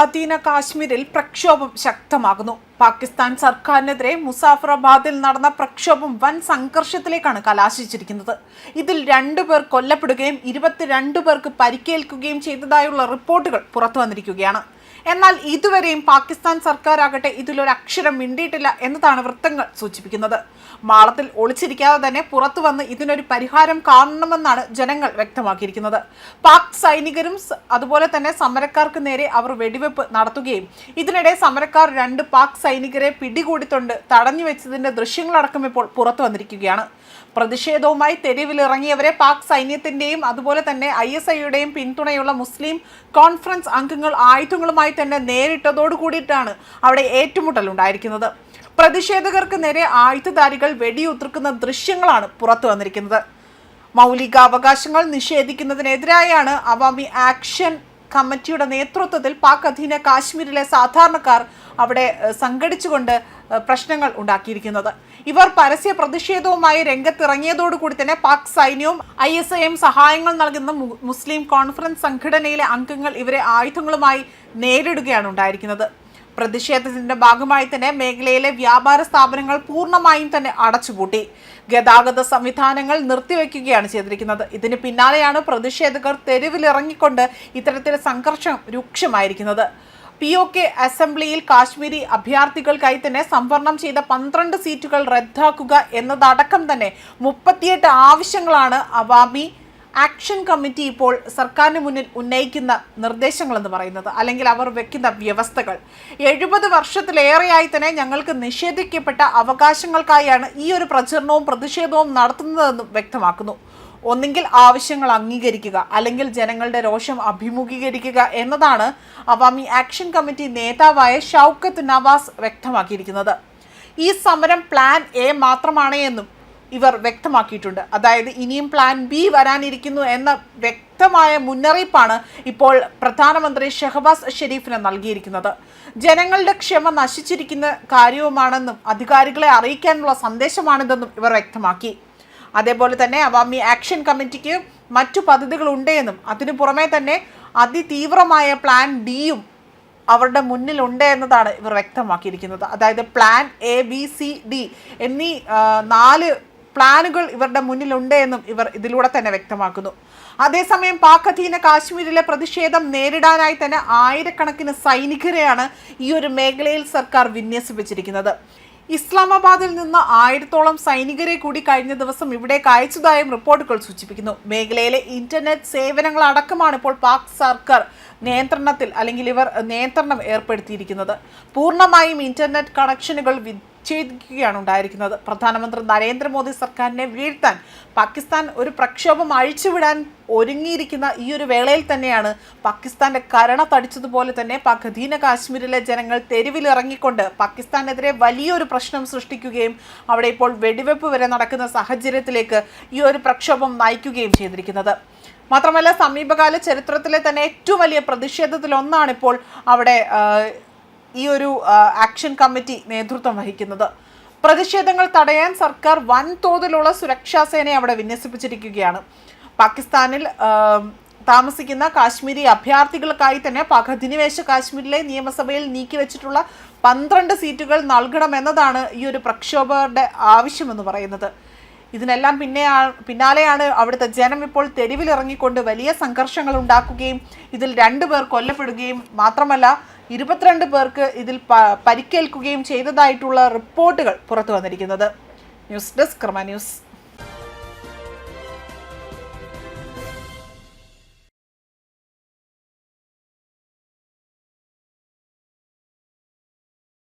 അധീന കാശ്മീരിൽ പ്രക്ഷോഭം ശക്തമാകുന്നു. പാകിസ്ഥാൻ സർക്കാരിനെതിരെ മുസാഫറാബാദിൽ നടന്ന പ്രക്ഷോഭം വൻ സംഘർഷത്തിലേക്കാണ് കലാശിച്ചിരിക്കുന്നത്. ഇതിൽ രണ്ടുപേർ കൊല്ലപ്പെടുകയും ഇരുപത്തിരണ്ട് പേർക്ക് പരിക്കേൽക്കുകയും ചെയ്തതായുള്ള റിപ്പോർട്ടുകൾ പുറത്തു വന്നിരിക്കുകയാണ് എന്നാൽ ഇതുവരെയും പാകിസ്ഥാൻ സർക്കാർ സർക്കാരാകട്ടെ ഇതിലൊരു അക്ഷരം മിണ്ടിയിട്ടില്ല എന്നതാണ് വൃത്തങ്ങൾ സൂചിപ്പിക്കുന്നത്. മാളത്തിൽ ഒളിച്ചിരിക്കാതെ തന്നെ പുറത്തു വന്ന് ഇതിനൊരു പരിഹാരം കാണണമെന്നാണ് ജനങ്ങൾ വ്യക്തമാക്കിയിരിക്കുന്നത്. പാക് സൈനികരും അതുപോലെ തന്നെ സമരക്കാർക്ക് നേരെ അവർ വെടിവെപ്പ് നടത്തുകയും ഇതിനിടെ സമരക്കാർ രണ്ട് പാക് സൈനികരെ പിടികൂടിത്തൊണ്ട് തടഞ്ഞു വെച്ചതിന്റെ ദൃശ്യങ്ങളടക്കം ഇപ്പോൾ പുറത്തു വന്നിരിക്കുകയാണ്. പ്രതിഷേധവുമായി തെരുവിലിറങ്ങിയവരെ പാക് സൈന്യത്തിന്റെയും അതുപോലെ തന്നെ ഐ പിന്തുണയുള്ള മുസ്ലിം കോൺഫറൻസ് അംഗങ്ങൾ ആയുധങ്ങളുമായി തന്നെ നേരിട്ടതോടു കൂടിയിട്ടാണ് അവിടെ ഏറ്റുമുട്ടൽ ഉണ്ടായിരിക്കുന്നത് പ്രതിഷേധകർക്ക് നേരെ ആയുധധാരികൾ വെടിയുതിർക്കുന്ന ദൃശ്യങ്ങളാണ് പുറത്തു വന്നിരിക്കുന്നത്. മൗലികാവകാശങ്ങൾ നിഷേധിക്കുന്നതിനെതിരായാണ് അവാമി ആക്ഷൻ കമ്മിറ്റിയുടെ നേതൃത്വത്തിൽ പാക് അധീന കാശ്മീരിലെ സാധാരണക്കാർ അവിടെ സംഘടിച്ചുകൊണ്ട് പ്രശ്നങ്ങൾ ഉണ്ടാക്കിയിരിക്കുന്നത്. ഇവർ പരസ്യ പ്രതിഷേധവുമായി രംഗത്തിറങ്ങിയതോടുകൂടി തന്നെ പാക് സൈന്യവും ഐ എസ് ഐയും സഹായങ്ങൾ നൽകുന്ന മുസ്ലിം കോൺഫറൻസ് സംഘടനയിലെ അംഗങ്ങൾ ഇവരെ ആയുധങ്ങളുമായി നേരിടുകയാണ് ഉണ്ടായിരിക്കുന്നത്. പ്രതിഷേധത്തിന്റെ ഭാഗമായി തന്നെ മേഖലയിലെ വ്യാപാര സ്ഥാപനങ്ങൾ പൂർണമായും തന്നെ അടച്ചുപൂട്ടി. ഗതാഗത സംവിധാനങ്ങൾ നിർത്തിവെക്കുകയാണ് ചെയ്തിരിക്കുന്നത്. ഇതിന് പിന്നാലെയാണ് പ്രതിഷേധകർ തെരുവിലിറങ്ങിക്കൊണ്ട് ഇത്തരത്തിൽ സംഘർഷം രൂക്ഷമായിരിക്കുന്നത്. പി ഒ കെ അസംബ്ലിയിൽ കാശ്മീരി അഭയാർത്ഥികൾക്കായി തന്നെ സംവരണം ചെയ്ത പന്ത്രണ്ട് സീറ്റുകൾ റദ്ദാക്കുക എന്നതടക്കം തന്നെ മുപ്പത്തിയെട്ട് ആവശ്യങ്ങളാണ് അവാമി ആക്ഷൻ കമ്മിറ്റി ഇപ്പോൾ സർക്കാരിന് മുന്നിൽ ഉന്നയിക്കുന്ന നിർദ്ദേശങ്ങൾ എന്ന് പറയുന്നത് അല്ലെങ്കിൽ അവർ വെക്കുന്ന വ്യവസ്ഥകൾ. എഴുപത് വർഷത്തിലേറെയായി തന്നെ ഞങ്ങൾക്ക് നിഷേധിക്കപ്പെട്ട അവകാശങ്ങൾക്കായാണ് ഈ ഒരു പ്രചരണവും പ്രതിഷേധവും നടത്തുന്നതെന്നും വ്യക്തമാക്കുന്നു. ഒന്നുകിൽ ആവശ്യങ്ങൾ അംഗീകരിക്കുക അല്ലെങ്കിൽ ജനങ്ങളുടെ രോഷം അഭിമുഖീകരിക്കുക എന്നതാണ് അവാമി ആക്ഷൻ കമ്മിറ്റി നേതാവായ ഷൗക്കത്ത് നവാസ് വ്യക്തമാക്കിയിരിക്കുന്നത്. ഈ സമരം പ്ലാൻ എ മാത്രമാണ് എന്നും ഇവർ വ്യക്തമാക്കിയിട്ടുണ്ട്. അതായത് ഇനിയും പ്ലാൻ ബി വരാനിരിക്കുന്നു എന്ന വ്യക്തമായ മുന്നറിയിപ്പാണ് ഇപ്പോൾ പ്രധാനമന്ത്രി ഷെഹബാസ് ഷെരീഫിന് നൽകിയിരിക്കുന്നത്. ജനങ്ങളുടെ ക്ഷമ നശിച്ചിരിക്കുന്ന കാര്യവുമാണെന്നും അധികാരികളെ അറിയിക്കാനുള്ള സന്ദേശമാണിതെന്നും ഇവർ വ്യക്തമാക്കി. അതേപോലെ തന്നെ അവാമി ആക്ഷൻ കമ്മിറ്റിക്ക് മറ്റു പദ്ധതികളുണ്ട് എന്നും അതിനു പുറമെ തന്നെ അതിതീവ്രമായ പ്ലാൻ ഡിയും അവരുടെ മുന്നിലുണ്ട് എന്നതാണ് ഇവർ വ്യക്തമാക്കിയിരിക്കുന്നത്. അതായത് plan A B C D എന്നീ നാല് പ്ലാനുകൾ ഇവരുടെ മുന്നിലുണ്ട് എന്നും ഇവർ ഇതിലൂടെ തന്നെ വ്യക്തമാക്കുന്നു. അതേസമയം പാക് അധീന കാശ്മീരിലെ പ്രതിഷേധം നേരിടാനായി തന്നെ ആയിരക്കണക്കിന് സൈനികരെയാണ് ഈ ഒരു മേഖലയിൽ സർക്കാർ വിന്യസിപ്പിച്ചിരിക്കുന്നത്. ഇസ്ലാമാബാദിൽ നിന്ന് ആയിരത്തോളം സൈനികരെ കൂടി കഴിഞ്ഞ ദിവസം ഇവിടേക്ക് അയച്ചതായും റിപ്പോർട്ടുകൾ സൂചിപ്പിക്കുന്നു. മേഖലയിലെ ഇന്റർനെറ്റ് സേവനങ്ങൾ അടക്കമാണ് ഇപ്പോൾ പാക് സർക്കാർ നിയന്ത്രണത്തിൽ അല്ലെങ്കിൽ ഇവർ നിയന്ത്രണം ഏർപ്പെടുത്തിയിരിക്കുന്നത്. പൂർണമായും ഇന്റർനെറ്റ് കണക്ഷനുകൾ വിച്ഛേദിക്കുകയാണ് ഉണ്ടായിരിക്കുന്നത്. പ്രധാനമന്ത്രി നരേന്ദ്രമോദി സർക്കാരിനെ വീഴ്ത്താൻ പാകിസ്ഥാൻ ഒരു പ്രക്ഷോഭം അഴിച്ചുവിടാൻ ഒരുങ്ങിയിരിക്കുന്ന ഈ ഒരു വേളയിൽ തന്നെയാണ് പാകിസ്ഥാന്റെ കരണ തടിച്ചതുപോലെ തന്നെ പകധീന കാശ്മീരിലെ ജനങ്ങൾ തെരുവിലിറങ്ങിക്കൊണ്ട് പാകിസ്ഥാനെതിരെ വലിയൊരു പ്രശ്നം സൃഷ്ടിക്കുകയും അവിടെ ഇപ്പോൾ വെടിവെപ്പ് വരെ നടക്കുന്ന സാഹചര്യത്തിലേക്ക് ഈ ഒരു പ്രക്ഷോഭം നയിക്കുകയും ചെയ്തിരിക്കുന്നത്. മാത്രമല്ല സമീപകാല ചരിത്രത്തിലെ തന്നെ ഏറ്റവും വലിയ പ്രതിഷേധത്തിലൊന്നാണ് ഇപ്പോൾ അവിടെ ഈ ഒരു ആക്ഷൻ കമ്മിറ്റി നേതൃത്വം വഹിക്കുന്നത്. പ്രതിഷേധങ്ങൾ തടയാൻ സർക്കാർ വൻതോതിലുള്ള സുരക്ഷാ സേനയെ അവിടെ വിന്യസിപ്പിച്ചിരിക്കുകയാണ്. പാകിസ്ഥാനിൽ താമസിക്കുന്ന കാശ്മീരി അഭയാർത്ഥികൾക്കായി തന്നെ പാക് അധിനിവേശ കാശ്മീരിലെ നിയമസഭയിൽ നീക്കിവെച്ചിട്ടുള്ള പന്ത്രണ്ട് സീറ്റുകൾ നൽകണമെന്നതാണ് ഈ ഒരു പ്രക്ഷോഭകരുടെ ആവശ്യമെന്ന് പറയുന്നത്. ഇതിനെല്ലാം പിന്നെ പിന്നാലെയാണ് അവിടുത്തെ ജനം ഇപ്പോൾ തെരുവിലിറങ്ങിക്കൊണ്ട് വലിയ സംഘർഷങ്ങൾ ഉണ്ടാക്കുകയും ഇതിൽ രണ്ടു പേർ കൊല്ലപ്പെടുകയും മാത്രമല്ല ഇരുപത്തിരണ്ട് പേർക്ക് ഇതിൽ പരിക്കേൽക്കുകയും ചെയ്തതായിട്ടുള്ള റിപ്പോർട്ടുകൾ പുറത്തു വന്നിരിക്കുന്നത്. ന്യൂസ് ഡെസ്ക് ക്രമ ന്യൂസ്.